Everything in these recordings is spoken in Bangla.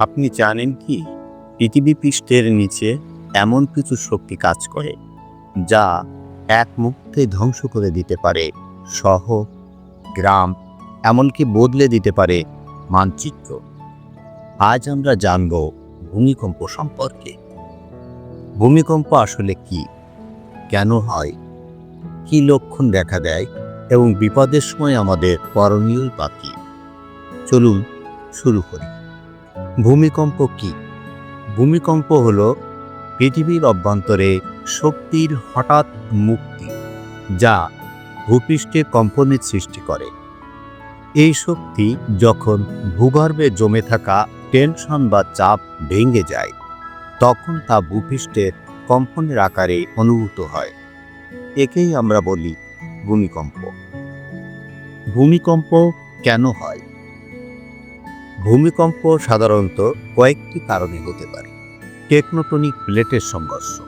আপনি জানেন কি? পৃথিবী পৃষ্ঠের নিচে এমন কিছু শক্তি কাজ করে, যা এক মুহূর্তে ধ্বংস করে দিতে পারে। শহর, গ্রাম, এমনকি বদলে দিতে পারে মানচিত্র। আজ আমরা জানব ভূমিকম্প সম্পর্কে। ভূমিকম্প আসলে কি? কেন হয়? কি লক্ষণ দেখা দেয়? এবং বিপদের সময় আমাদের করণীয় বাকি চলুন শুরু করি। ভূমিকম্প কি? ভূমিকম্প হল পৃথিবীর অভ্যন্তরে শক্তির হঠাৎ মুক্তি, যা ভূপৃষ্ঠে কম্পনের সৃষ্টি করে। এই শক্তি যখন ভূগর্ভে জমে থাকা টেনশন বা চাপ ভেঙে যায়, তখন তা ভূপৃষ্ঠের কম্পনের আকারে অনুভূত হয়। একেই আমরা বলি ভূমিকম্প। ভূমিকম্প কেন হয়? ভূমিকম্প সাধারণত কয়েকটি কারণে হতে পারে। টেকনোটনিক প্লেটের সংঘর্ষ।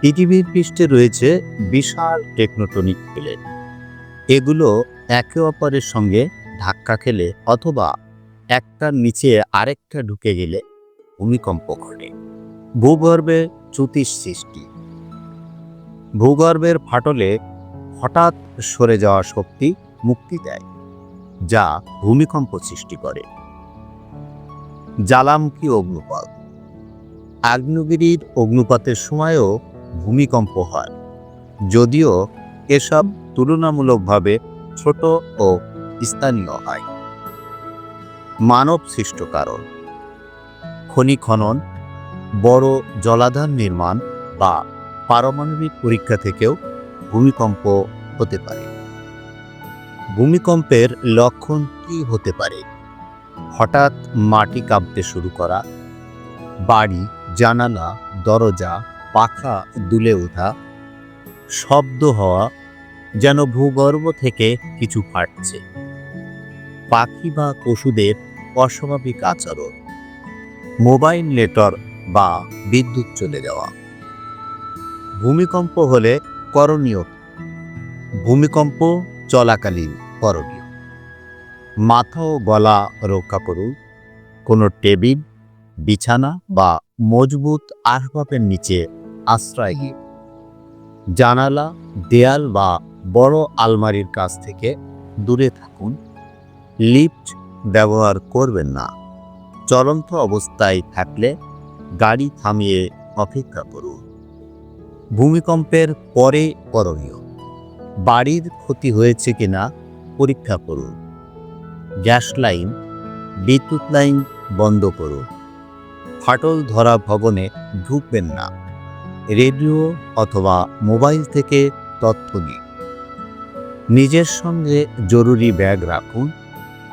পৃথিবীর পৃষ্ঠে রয়েছে বিশাল টেকনোটনিক প্লেট। এগুলো একে অপরের সঙ্গে ধাক্কা খেলে অথবা একটার নিচে আরেকটা ঢুকে গেলে ভূমিকম্প ঘটে। ভূগর্ভে চ্যুতির সৃষ্টি। ভূগর্ভের ফাটলে হঠাৎ সরে যাওয়া শক্তি মুক্তি দেয়। যা ভূমিকম্প সৃষ্টি করে। জ্বালামুখী অগ্নুপাত? আগ্নেয়গিরির অগ্নুপাতের সময়ও ভূমিকম্প হয়। যদিও এসব তুলনামূলকভাবে ছোট ও স্থানীয় হয়। মানব সৃষ্ট কারণ। খনি খনন, বড় জলাধার নির্মাণ বা পারমাণবিক পরীক্ষা থেকেও ভূমিকম্প হতে পারে। ভূমিকম্পের লক্ষণ কি হতে পারে? হঠাৎ মাটি কাঁপতে শুরু করা, বাড়ি, জানালা, দরজা, পাখা দুলে ওঠা, শব্দ হওয়া যেন ভূগর্ভ থেকে কিছু ফাটছে। পাখি বা পশুদের অস্বাভাবিক আচরণ, মোবাইল নেটওয়ার্ক বা বিদ্যুৎ চলে যাওয়া। ভূমিকম্প হলে করণীয় ভূমিকম্প চলাকালীন করণীয় মাথা ও গলা রক্ষা করুন। কোনো টেবিল, বিছানা বা মজবুত আসবাবের নিচে আশ্রয় নিন। জানালা, দেয়াল বা বড় আলমারির কাছ থেকে দূরে থাকুন। লিফট ব্যবহার করবেন না। চলন্ত অবস্থায় থাকলে গাড়ি থামিয়ে অপেক্ষা করুন। ভূমিকম্পের পরে করণীয় বাড়ির ক্ষতি হয়েছে কিনা পরীক্ষা করুন। গ্যাস লাইন, বিদ্যুৎ লাইন বন্ধ করুন। ফাটল ধরা ভবনে ঢুকবেন না। রেডিও অথবা মোবাইল থেকে তথ্য নিন। নিজের সঙ্গে জরুরি ব্যাগ রাখুন।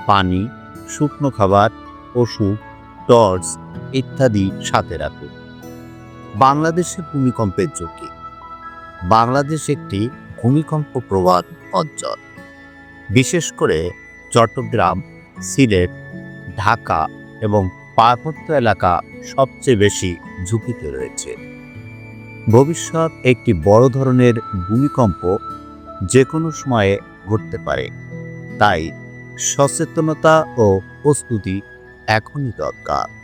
পানি, শুকনো খাবার ওষুধ টর্চ ইত্যাদি সাথে রাখুন। বাংলাদেশে ভূমিকম্পের ঝুঁকি। বাংলাদেশ একটি ভূমিকম্প প্রবাদ অঞ্চল বিশেষ করে চট্টগ্রাম, সিলেট, ঢাকা এবং পার্বত্য এলাকা সবচেয়ে বেশি ঝুঁকিতে রয়েছে। ভবিষ্যৎ একটি বড় ধরনের ভূমিকম্প যে কোনো সময়ে ঘটতে পারে। তাই সচেতনতা ও প্রস্তুতি এখনই দরকার।